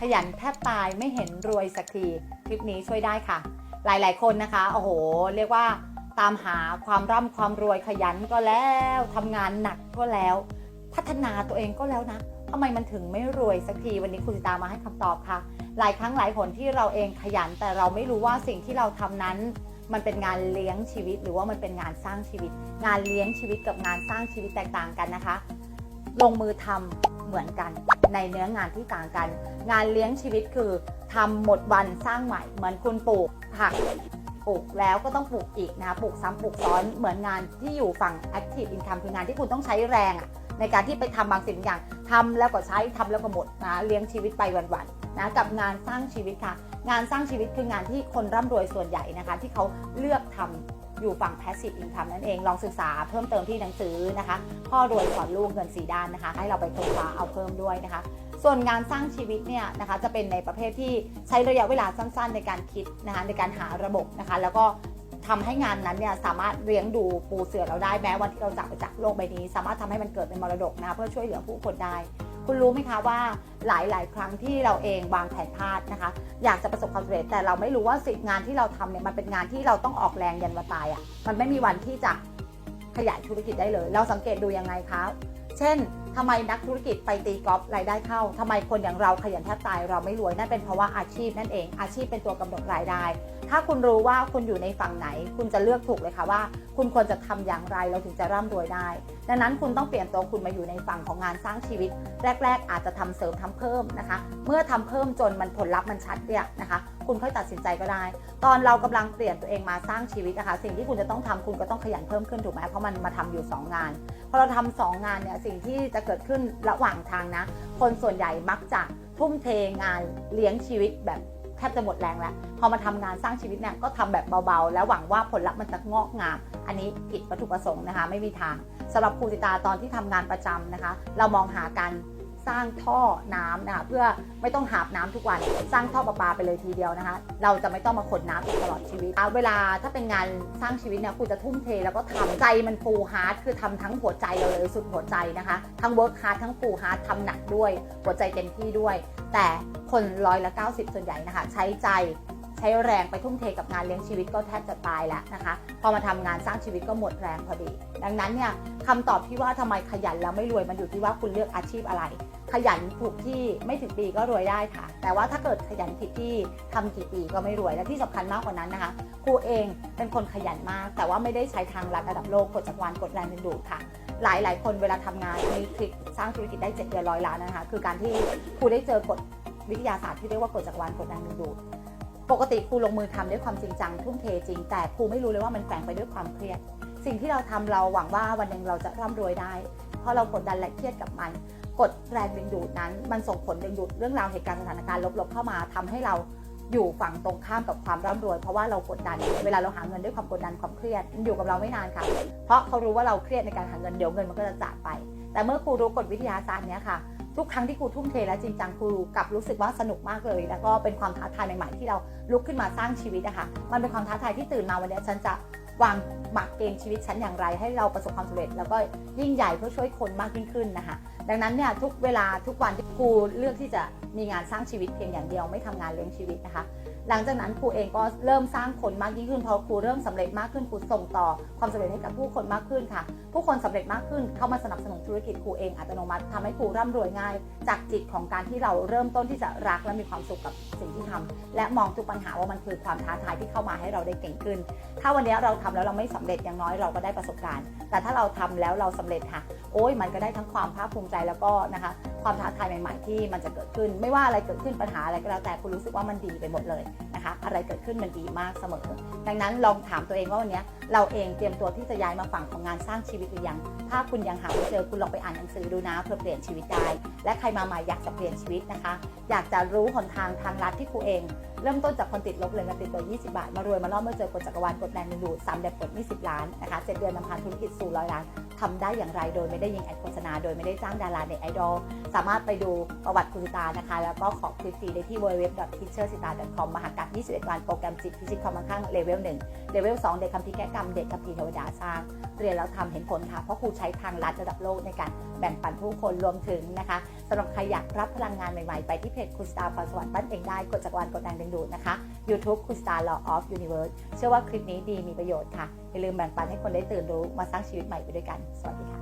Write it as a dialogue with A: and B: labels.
A: ขยันแทบตายไม่เห็นรวยสักทีคลิปนี้ช่วยได้ค่ะ หลายๆ คนนะคะโอ้โห เรียกว่าตามหาความร่ำความรวยขยันก็แล้วทำงานหนักก็แล้ว พัฒนาตัวเองก็แล้วนะทำไมมันถึงไม่รวยสักทีวันนี้คุณสิตามาให้คำตอบค่ะ หลายครั้งหลายหนที่เราเองขยัน แต่เราไม่รู้ว่าสิ่งที่เราทำนั้น มันเป็นงานเลี้ยงชีวิต หรือว่ามันเป็นงานสร้างชีวิต งานเลี้ยงชีวิตกับงานสร้างชีวิตแตกต่างกันนะคะ ลงมือทำ เหมือนกัน ในเนื้องานที่ต่างกัน งานเลี้ยงชีวิตคือทำหมดวันสร้างใหม่ เหมือนคุณปลูกผักปลูกแล้วก็ต้องปลูกอีกนะคะปลูกซ้ำปลูกซ้อนเหมือนงานที่อยู่ฝั่ง active income คืองานที่คุณต้องใช้แรงในการที่ไปทำบางสิ่งบางอย่างทำแล้วก็ใช้ทำแล้วก็หมดนะเลี้ยงชีวิตไปวันๆนะกับงานสร้างชีวิตค่ะ งานสร้างชีวิตคืองานที่คนร่ำรวยส่วนใหญ่นะคะ ที่เขาเลือกทำ อยู่ฝั่ง passive income นั่นเอง ลองศึกษาเพิ่มเติมที่หนังสือนะคะ พ่อรวยสอนลูกเงินสีด้านนะคะ ให้เราไปค้นคว้าเอาเพิ่มด้วยนะคะ ส่วนงานสร้างชีวิตเนี่ยนะคะจะเป็นในประเภทที่ใช้ระยะเวลาสั้นๆ ในการคิดนะคะในการหาระบบนะคะ แล้วก็ทำให้งานนั้นเนี่ยสามารถเลี้ยงดูปูเสือเราได้แม้วันที่เราจากไปจากโลกใบนี้ สามารถทำให้มันเกิดเป็นมรดกนะคะเพื่อช่วยเหลือผู้คนได้ คุณรู้ไหมคะว่าหลาย ๆ ครั้งที่เราเองวางแผนพลาดนะคะ อยากจะประสบความสำเร็จแต่เราไม่รู้ว่าสิ่งงานที่เราทำเนี่ยมันเป็นงานที่เราต้องออกแรงยันวันตายอะ่ะมันไม่มีวันที่จะขยายธุรกิจได้เลย เราสังเกตดูยังไงคะ เช่นทำไมนักธุรกิจไปตีกอล์ฟรายได้เข้าทำไมคนอย่างเราขยันแทบตายเราไม่รวยนั่นเป็นเพราะว่าอาชีพนั่นเอง อาชีพเป็นตัวกำหนดรายได้ ถ้าคุณรู้ว่าคุณอยู่ในฝั่งไหน คุณจะเลือกถูกเลยค่ะว่า คุณควรจะทำอย่างไรเราถึงจะร่ำรวยได้ ดังนั้นคุณต้องเปลี่ยนตัวคุณมาอยู่ในฝั่งของงานสร้างชีวิต แรก ๆ อาจจะทำเสริมทำเพิ่มนะคะ เมื่อทำเพิ่มจนมันผลลัพธ์มันชัดเนี่ยนะคะ คุณค่อยตัดสินใจก็ได้ ตอนเรากำลังเปลี่ยนตัวเองมาสร้างชีวิตนะคะสิ่งที่คุณจะต้องทำคุณก็ต้องขยันเพิ่มขึ้นถูกไหมเพราะมันมาทำอยู่ 2 งานพอเราทำสองงานเนี่ยสิ่งที่จะเกิดขึ้นระหว่างทางนะ คนส่วนใหญ่มักจะทุ่มเทงานเลี้ยงชีวิตแบบแทบจะหมดแรงแล้ว พอมาทำงานสร้างชีวิตเนี่ยก็ทำแบบเบาๆ แล้วหวังว่าผลลัพธ์มันจะงอกงาม อันนี้ผิดวัตถุประสงค์นะคะ ไม่มีทางสำหรับครูสิตาตอนที่ทำงานประจำนะคะ เรามองหาการ สร้างท่อน้ำนะคะเพื่อไม่ต้องหาบน้ำทุกวัน สร้างท่อประปาไปเลยทีเดียวนะคะ เราจะไม่ต้องมาขนน้ำอีกตลอดชีวิต เวลาถ้าเป็นงานสร้างชีวิตเนี่ยคุณจะทุ่มเทแล้วก็ทำใจมันฟูฮาร์ดคือทำทั้งหัวใจเราเลยสุดหัวใจนะคะ ทั้งเวิร์กฮาร์ดทั้งฟูฮาร์ดทำหนักด้วย หัวใจเต็มที่ด้วย แต่คนร้อยละ90 ส่วนใหญ่นะคะ ใช้ใจ ใช้แรงไปทุ่มเทกับงานเลี้ยงชีวิตก็แทบจะตายแล้วนะคะ พอมาทำงานสร้างชีวิตก็หมดแรงพอดี ดังนั้นเนี่ยคำตอบที่ว่าทำไมขยันแล้วไม่รวยมันอยู่ที่ว่าคุณเลือกอาชีพอะไร ขยันถูกที่ไม่ถึงปีก็รวยได้ค่ะ แต่ว่าถ้าเกิดขยันผิดที่ทำกี่ปีก็ไม่รวยและที่สำคัญมากกว่านั้นนะคะครูเองเป็นคนขยันมาก แต่ว่าไม่ได้ใช้ทางลัดระดับโลกกฎจักรวาลกฎแรงดึงดูดค่ะหลายหลายคนเวลาทำงานมีคลิกสร้างธุรกิจได้เจ็ดเดือนร้อยล้านนะคะ คือการที่ครูได้เจอกฎวิทยาศาสตร์ที่เรียกว่ากฎจักรวาลกฎแรงดึงดูด ปกติครูลงมือทำด้วยความจริงจังทุ่มเทจริง แต่ครูไม่รู้เลยว่ามันแฝงไปด้วยความเครียด สิ่งที่เราทำเราหวังว่าวันหนึ่งเราจะร่ำรวยได้ เพราะเรากดดันและเครียดกับมันกดแรงดึงดูดนั้น มันส่งผลดึงดูดเรื่องราวเหตุการณ์สถานการณ์ลบๆเข้ามาทำให้เราอยู่ฝั่งตรงข้ามกับความร่ำรวย เพราะว่าเรากดดัน เวลาเราหาเงินด้วยความกดดันความเครียดมันอยู่กับเราไม่นานค่ะ เพราะเขารู้ว่าเราเครียดในการหาเงินเดี๋ยวเงินมันก็จะจากไป แต่เมื่อครูรู้กฎวิทยาศาสตร์เนี้ยค่ะ ทุกครั้งที่ครูทุ่มเทและจริงจังครูกลับรู้สึกว่าสนุกมากเลย แล้วก็เป็นความท้าทายใหม่ๆที่เราลุกขึ้นมาสร้างชีวิตนะคะมันเป็นความท้าทายที่ตื่นมาวันนี้ฉันจะวางหมักเกณฑ์ชีวิตฉันอย่างไรให้เราประสบความสำเร็จ แล้วก็ยิ่งใหญ่เพื่อช่วยคนมากยิ่งขึ้นนะคะดังนั้นเนี่ยทุกเวลาทุกวันที่ครูเลือกที่จะมีงานสร้างชีวิตเพียงอย่างเดียวไม่ทำงานเลี้ยงชีวิตนะคะ หลังจากนั้นครูเองก็เริ่มสร้างคนมากยิ่งขึ้นพอครูเริ่มสำเร็จมากขึ้นครูส่งต่อความสำเร็จให้กับผู้คนมากขึ้นค่ะ ผู้คนสำเร็จมากขึ้นเข้ามาสนับสนุนธุรกิจครูเองอัตโนมัติทำให้ครูร่ำรวยง่าย จากจิตของการที่เราเริ่มต้นที่จะรักและมีความสุขกับสิ่งที่ทำและมองทุกปัญหาว่ามันคือความท้าทายที่เข้ามาให้เราได้เก่งขึ้น ถ้าวันนี้เราทำแล้วเราไม่สำเร็จอย่างน้อยเราก็ได้ประสบการณ์ แต่ถ้าเราทำแล้วเราสำเร็จค่ะ โอ้ยมันก็ได้ทั้งความภาคภูมิใจแล้วก็นะคะ ความท้าทายใหม่ๆ ที่มันจะเกิดขึ้น ไม่ว่าอะไรเกิดขึ้นปัญหาอะไรก็แล้วแต่คุณรู้สึกว่ามันดีไปหมดเลยนะคะอะไรเกิดขึ้นมันดีมากเสมอ ดังนั้นลองถามตัวเองว่าวันนี้เราเองเตรียมตัวที่จะย้ายมาฝั่งของงานสร้างชีวิตหรือยัง ถ้าคุณยังหาไม่เจอคุณลองไปอ่านหนังสือดูนะเพื่อเปลี่ยนชีวิตได้ และใครมาใหม่อยากจะเปลี่ยนชีวิตนะคะ อยากจะรู้หนทางทางลัดที่ครูเอง เริ่มต้นจากคนติดลบเลยมาติดตัว 20 บาท มารวยมารอเมื่อเจอกฎจักรวาลกดแรงดึงดูด3เดือนปลด20 ล้านนะคะ7เดือนนำพาธุรกิจสู่ร้อยล้าน ทำได้อย่างไรโดยไม่ได้ยิงแอดโฆษณา โดยไม่ได้จ้างดาราในไอดอลสามารถไปดูประวัติคุณสิตานะคะ แล้วก็ขอคลิปฟรีได้ที่ www.teachersita.com มหากรรม21 วันโปรแกรมจิตพิชิตความมั่งคั่งเลเวล1เลเวล2เด็กคำพิแก้กรรม เด็กคำพีเทวดาสร้างเรียนแล้วทำเห็นผลค่ะ เพราะครูใช้ทางรัฐระดับโลกในการแบ่งปันผู้คนรวมถึงนะคะสำหรับใครอยากรับพลังงานใหม่ๆ ไปที่เพจคุณสตาร์พรสวรรค์บ้านเองได้กดจักรวาลกดแรงดึงดูดนะคะ YouTube คุณสตาร์ Law of Universe เชื่อว่าคลิปนี้ดีมีประโยชน์ค่ะอย่าลืมแบ่งปันให้คนได้ตื่นรู้มาสร้างชีวิตใหม่ไปด้วยกัน สวัสดีค่ะ